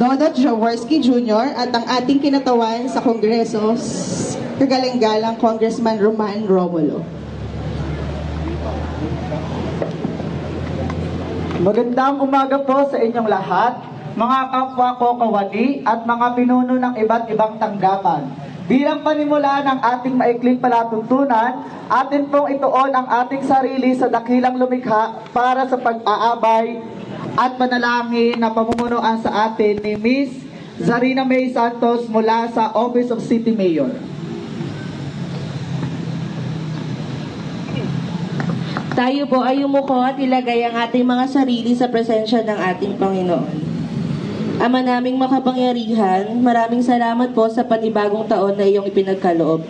Donald Jaworski Jr. at ang ating kinatawan sa Kongreso, kagalang-galang Congressman Roman Romulo. Magandang umaga po sa inyong lahat, mga kapwa ko kawali at mga pinuno ng iba't ibang tanggapan. Bilang panimula ng ating maikling palatuntunan, atin pong ituon ang ating sarili sa dakilang lumikha para sa pag-aabay at panalangin na pamumunuan sa atin ni Miss Zarina May Santos mula sa Office of City Mayor. Tayo po ay umuko at ilagay ang ating mga sarili sa presensya ng ating Panginoon. Ama naming makapangyarihan, maraming salamat po sa panibagong taon na iyong ipinagkaloob.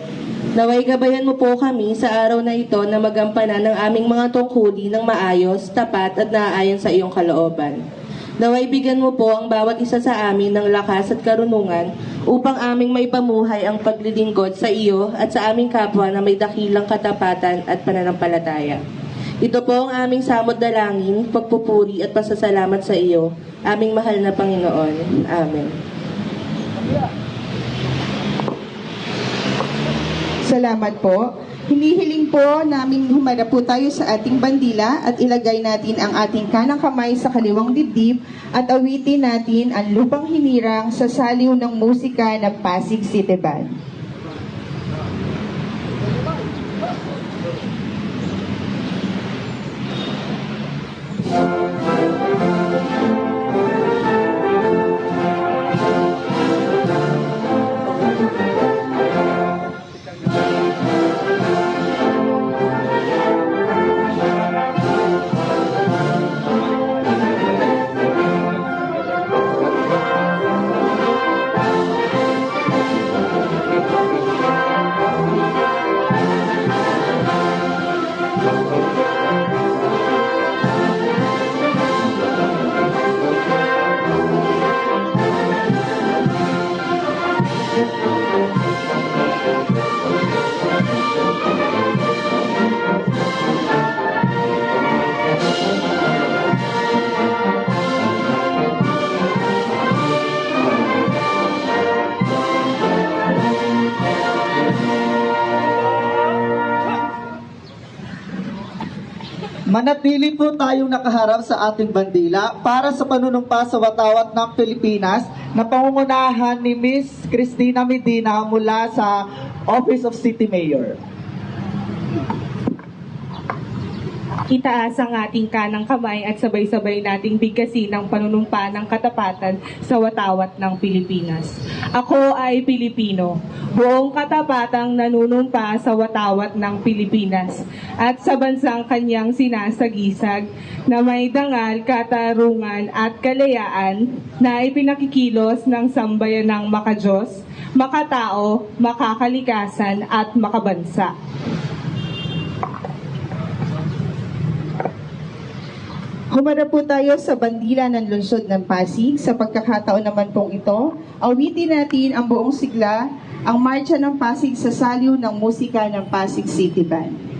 Naway gabayan mo po kami sa araw na ito na magampanan ng aming mga tungkuli ng maayos, tapat at naaayon sa iyong kalooban. Naway bigyan mo po ang bawat isa sa amin ng lakas at karunungan upang aming may pamuhay ang paglilingkod sa iyo at sa aming kapwa na may dakilang katapatan at pananampalataya. Ito po ang aming samot dalangin, pagpupuri at pasasalamat sa iyo, aming mahal na Panginoon. Amen. Salamat po. Hinihiling po namin humarap po tayo sa ating bandila at ilagay natin ang ating kanang kamay sa kaliwang dibdib at awitin natin ang lupang hinirang sa saliw ng musika ng Pasig City Band. Manatili po tayong nakaharap sa ating bandila para sa panunumpa sa watawat ng Pilipinas na pangungunahan ni Miss Cristina Medina mula sa Office of City Mayor. Itaas ang ating kanang kamay at sabay-sabay nating bigkasin ang panunumpa ng katapatan sa watawat ng Pilipinas. Ako ay Pilipino, buong katapatang nanunumpa sa watawat ng Pilipinas at sa bansang kanyang sinasagisag na may dangal, katarungan at kalayaan na ipinakikilos ng sambayan ng makajos, makatao, makakalikasan at makabansa. Humarap po tayo sa bandila ng lungsod ng Pasig. Sa pagkakataon naman pong ito, awitin natin ang buong sigla, ang Marcha ng Pasig sa saliw ng musika ng Pasig City Band.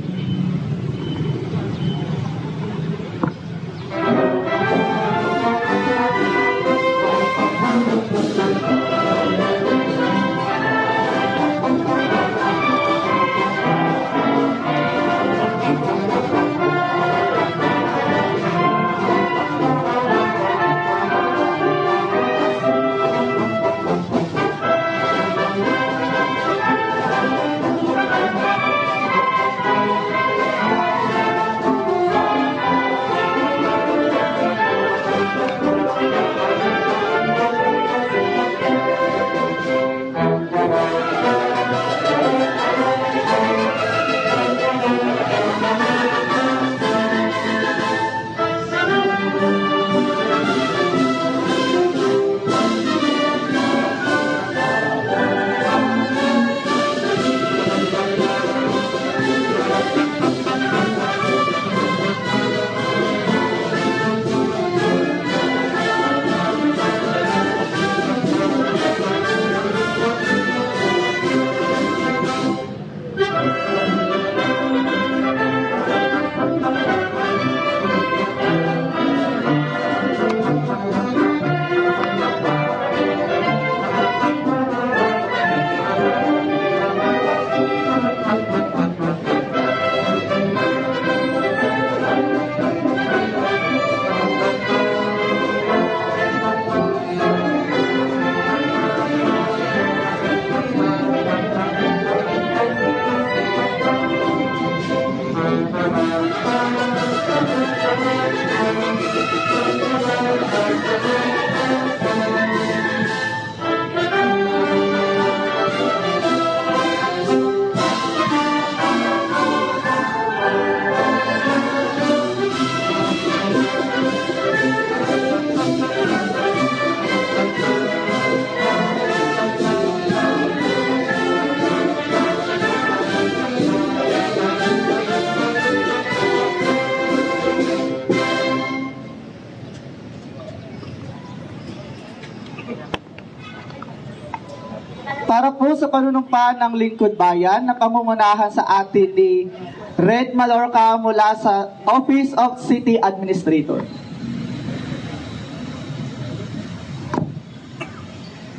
Sa panunumpaan ng Lingkod Bayan na pamumunahan sa atin ni Red Malorca mula sa Office of City Administrator.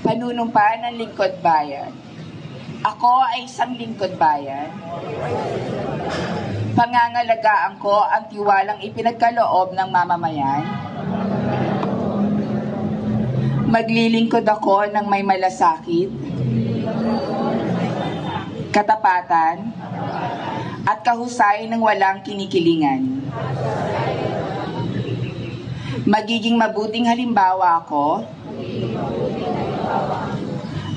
panunumpaan ng lingkod bayan. Ako ay isang lingkod bayan. Pangangalagaan ko ang tiwalang ipinagkaloob ng mamamayan. Maglilingkod ako ng may malasakit, katapatan, at kahusay ng walang kinikilingan. Magiging mabuting halimbawa ako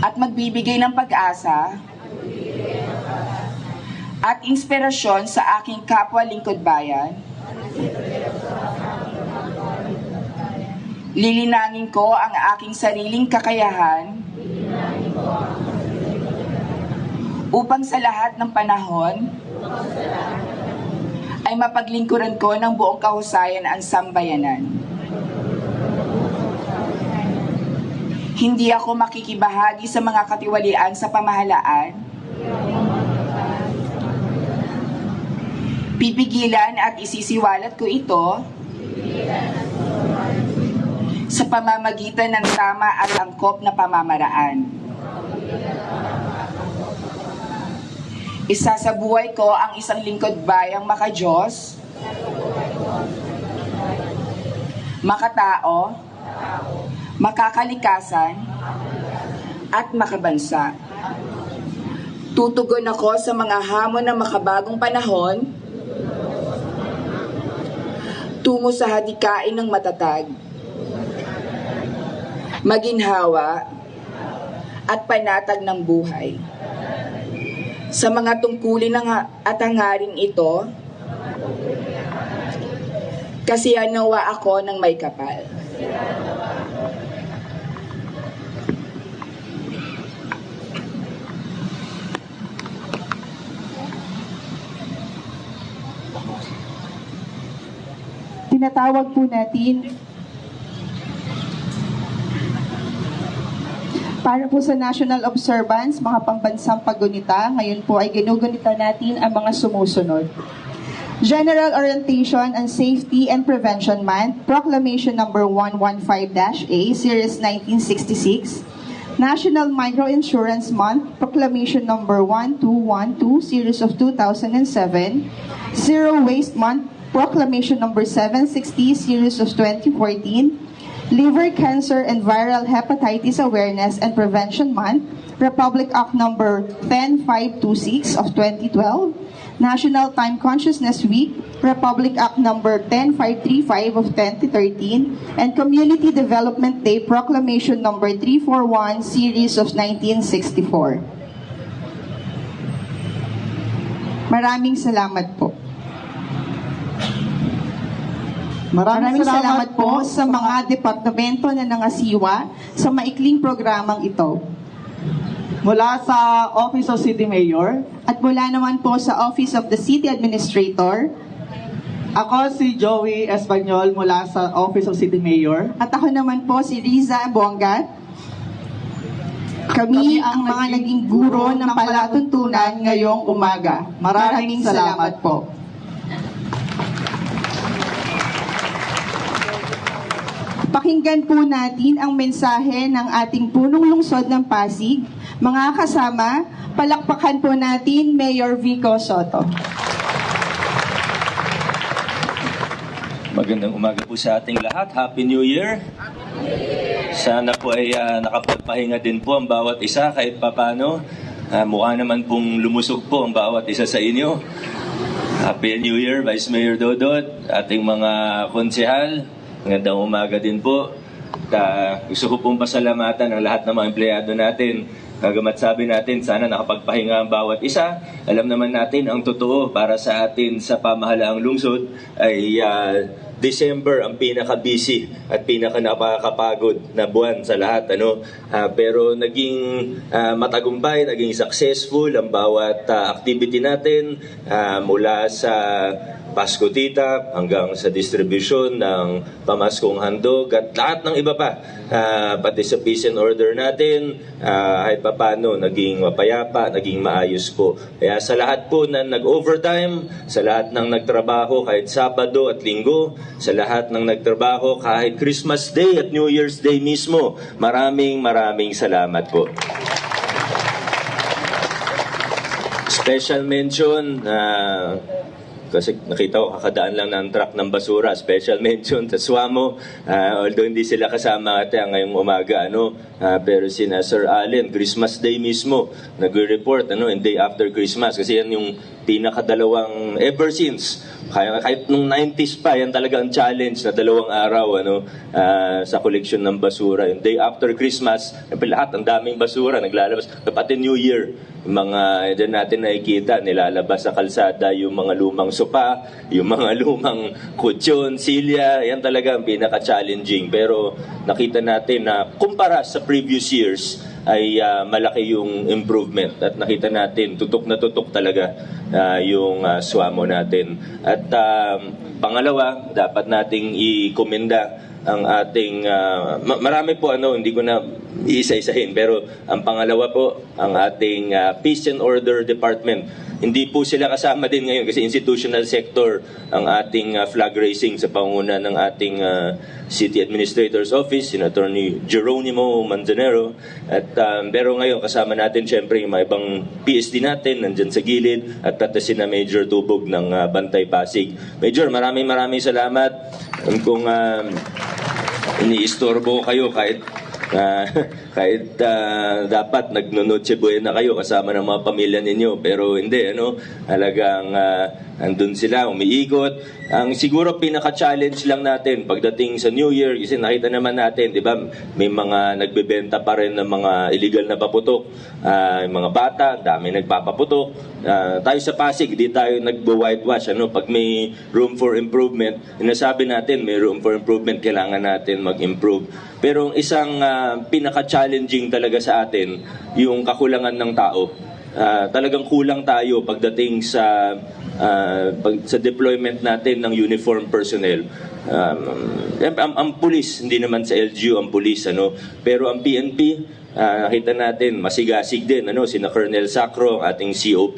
at magbibigay ng pag-asa at inspirasyon sa aking kapwa lingkod bayan. Lilinangin ko ang aking sariling kakayahan upang sa lahat ng panahon ay mapaglingkuran ko ng buong kahusayan ang sambayanan. Hindi ako makikibahagi sa mga katiwalian sa pamahalaan. Pipigilan at isisiwalat ko ito sa pamamagitan ng tama at angkop na pamamaraan. Isa sa buhay ko ang isang lingkod bayang makajos, makatao, makakalikasan, at makabansa. Tutugon ako sa mga hamon ng makabagong panahon, tungo sa hadikain ng matatag, maginhawa, at panatag ng buhay. Sa mga tungkulin ng at hangaring ito, kasi nawa ako ng may kapal. Tinatawag po natin para po sa National Observance, mga pambansang paggunita, ngayon po ay ginugunita natin ang mga sumusunod. General Orientation on Safety and Prevention Month, Proclamation Number 115-A, Series 1966. National Microinsurance Month, Proclamation Number 1212, Series of 2007. Zero Waste Month, Proclamation Number 760, Series of 2014. Liver Cancer and Viral Hepatitis Awareness and Prevention Month, Republic Act Number 10526 of 2012. National Time Consciousness Week, Republic Act Number 10535 of 2013, and Community Development Day Proclamation Number 341 Series of 1964. Maraming salamat po. Maraming salamat po sa mga departamento na nangasiwa sa maikling programang ito. Mula sa Office of City Mayor, At mula naman po sa Office of the City Administrator, ako si Joey Espanyol mula sa Office of City Mayor. at ako naman po si Riza Bongat. Kami ang mga naging guro ng palatuntunan ngayong umaga. Maraming salamat po. Pakinggan po natin ang mensahe ng ating punong lungsod ng Pasig. Mga kasama, palakpakan po natin Mayor Vico Soto. Magandang umaga po sa ating lahat. Happy New Year! Sana po ay ah, nakapagpahinga din po ang bawat isa kahit papano. Uh, mukha naman pong lumusog po ang bawat isa sa inyo. Happy New Year, Vice Mayor Dodot, ating mga konsehal. Magandang umaga din po. Ta, gusto ko pong pasalamatan ang lahat ng mga empleyado natin. Kagamat sabi natin, sana nakapagpahinga ang bawat isa. Alam naman natin, ang totoo para sa atin sa pamahalaang lungsod ay ah, December ang pinaka-busy at pinaka-nakakapagod na buwan sa lahat. Ano? Ah, pero naging ah, matagumpay, naging successful ang bawat ah, activity natin ah, mula sa Pasko Tita hanggang sa distribution ng pamaskong handog at lahat ng iba pa. Ah, pati sa peace and order natin, ah, kahit papano naging mapayapa, naging maayos po. Kaya sa lahat po na nag-overtime, sa lahat ng nagtrabaho kahit Sabado at Linggo, sa lahat ng nagtrabaho kahit Christmas Day at New Year's Day mismo, maraming maraming salamat po. Special mention na kasi nakita ko kakadaan lang ng truck ng basura. Special mention sa Swamo. Ah, although hindi sila kasama ate ngayong umaga ano, ah, pero si na Sir Allen Christmas Day mismo nagre-report ano, and day after Christmas kasi yan yung pinakadalawang ever since kaya kahit nung 90s pa yan talaga ang challenge na dalawang araw ano ah, sa koleksyon ng basura. Yung day after Christmas, lahat ang daming basura naglalabas. Pati New Year, yung mga dyan natin nakikita, nilalabas sa kalsada yung mga lumang sopa, yung mga lumang kutsyon, silya, yan talaga ang pinaka-challenging. Pero nakita natin na kumpara sa previous years, ay ah, malaki yung improvement at nakita natin tutok na tutok talaga ah, yung ah, swamo natin. At um, pangalawa, dapat nating i-komenda ang ating ma- marami po ano hindi ko na iisa-isahin pero ang pangalawa po ang ating ah, Peace and Order Department hindi po sila kasama din ngayon kasi institutional sector ang ating ah, flag raising sa panguna ng ating ah, City Administrator's Office, si Attorney Geronimo Manzanero. At um, pero ngayon kasama natin syempre yung mga ibang PSD natin nandyan sa gilid at pati si na Major Tubog ng ah, Bantay Pasig. Major, maraming maraming salamat. Kung um, iniistorbo kayo kahit ah, kahit ah, dapat nagnonotse buena kayo kasama ng mga pamilya ninyo. Pero hindi ano talagang ah, andun sila umiikot. Ang siguro pinaka-challenge lang natin pagdating sa New Year kasi nakita naman natin di ba may mga nagbebenta pa rin ng mga illegal na paputok. Yung mga bata dami nagpapaputok. Ah, tayo sa Pasig hindi tayo nagbo-whitewash ano. Pag may room for improvement sinasabi natin may room for improvement kailangan natin mag-improve. Pero ang isang ah, pinaka-challenging talaga sa atin yung kakulangan ng tao Ah, talagang kulang tayo pagdating sa ah, pag, sa deployment natin ng uniform personnel. Um, ang, ang pulis, hindi naman sa LGU ang pulis, ano, pero ang PNP, ah, nakita natin, masigasig din, ano, sina Colonel Sacro, ating COP,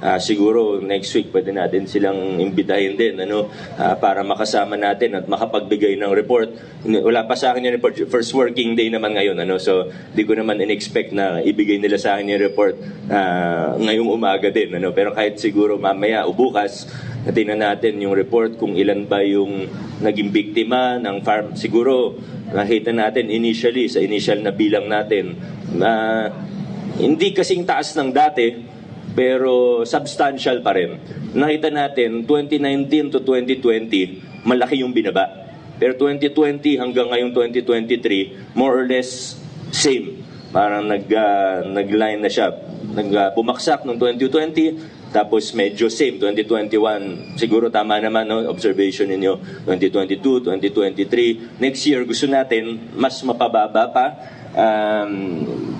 ah, siguro next week pwede natin silang imbitahin din, ano, ah, para makasama natin at makapagbigay ng report. Wala pa sa akin yung report, first working day naman ngayon, ano, so di ko naman in-expect na ibigay nila sa akin yung report ah, ngayong umaga din, ano, pero kahit siguro mamaya o bukas, tingnan natin yung report kung ilan ba yung naging biktima ng farm. Siguro, nakita natin initially, sa initial na bilang natin, na hindi kasing taas ng dati, pero substantial pa rin. Nakita natin, 2019 to 2020, malaki yung binaba. Pero 2020 hanggang ngayong 2023, more or less same. Parang nag, ah, nag-line na siya. Nag, ah, bumaksak noong 2020, tapos medyo same, 2021. Siguro tama naman, no? observation ninyo. 2022, 2023. Next year, gusto natin mas mapababa pa. Um,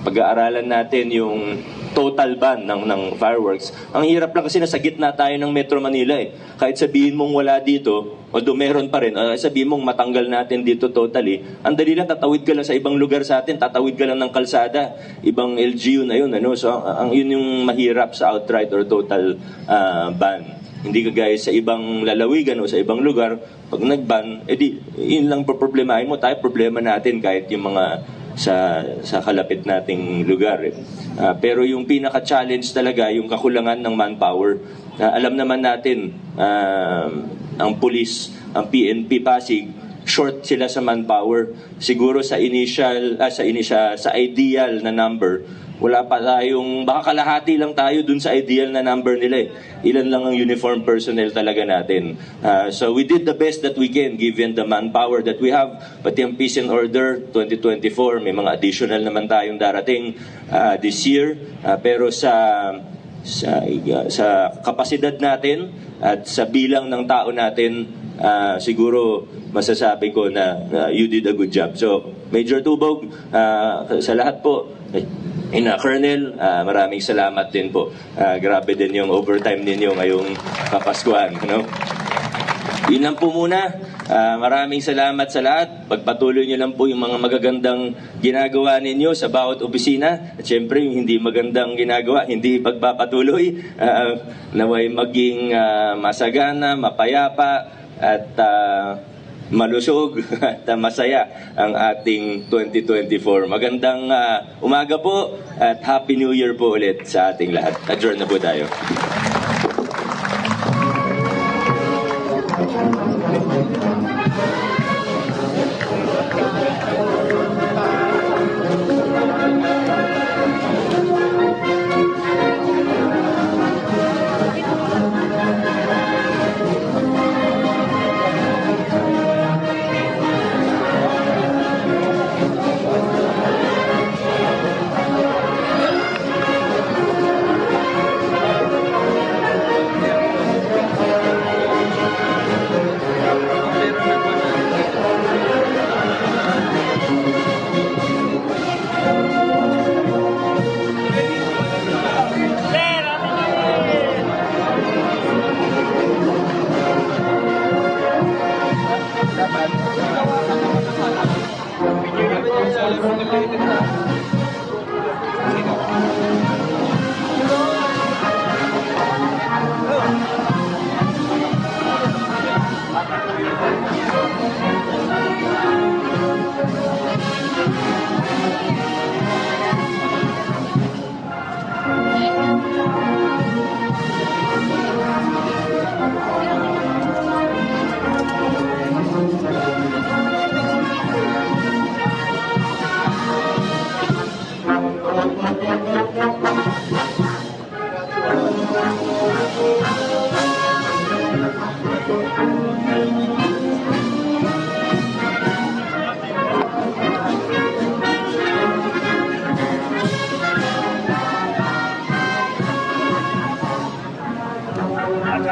pag-aaralan natin yung total ban ng, ng fireworks. Ang hirap lang kasi nasa gitna tayo ng Metro Manila eh. Kahit sabihin mong wala dito, although meron pa rin, uh, sabihin mong matanggal natin dito totally, ang dali lang, tatawid ka lang sa ibang lugar sa atin, tatawid ka lang ng kalsada, ibang LGU na yun. Ano? So, ang, yun yung mahirap sa outright or total ah, ban. Hindi kagaya sa ibang lalawigan o sa ibang lugar, pag nag-ban, edi, yun lang problemahin mo. Tayo, problema natin kahit yung mga sa sa kalapit nating lugar. Eh. Ah, pero yung pinaka-challenge talaga yung kakulangan ng manpower. Ah, alam naman natin ah, ang pulis, ang PNP Pasig, short sila sa manpower. Siguro sa initial ah, sa initial sa ideal na number, wala pa tayong baka kalahati lang tayo dun sa ideal na number nila eh. Ilan lang ang uniform personnel talaga natin. Ah, so we did the best that we can given the manpower that we have. Pati ang peace and order 2024 may mga additional naman tayong darating ah, this year. Ah, pero sa sa sa kapasidad natin at sa bilang ng tao natin ah, siguro masasabi ko na na you did a good job. So, Major Tubog, ah, sa lahat po, eh, Ina, Colonel, ah, maraming salamat din po. Ah, grabe din yung overtime ninyo ngayong Kapaskuhan. No? Yun lang po muna. Ah, maraming salamat sa lahat. Pagpatuloy nyo lang po yung mga magagandang ginagawa ninyo sa bawat opisina. At syempre, yung hindi magandang ginagawa, hindi pagpapatuloy. Ah, naway maging ah, masagana, mapayapa, at ah, malusog at masaya ang ating 2024. Magandang ah, umaga po at Happy New Year po ulit sa ating lahat. Adjourn na po tayo.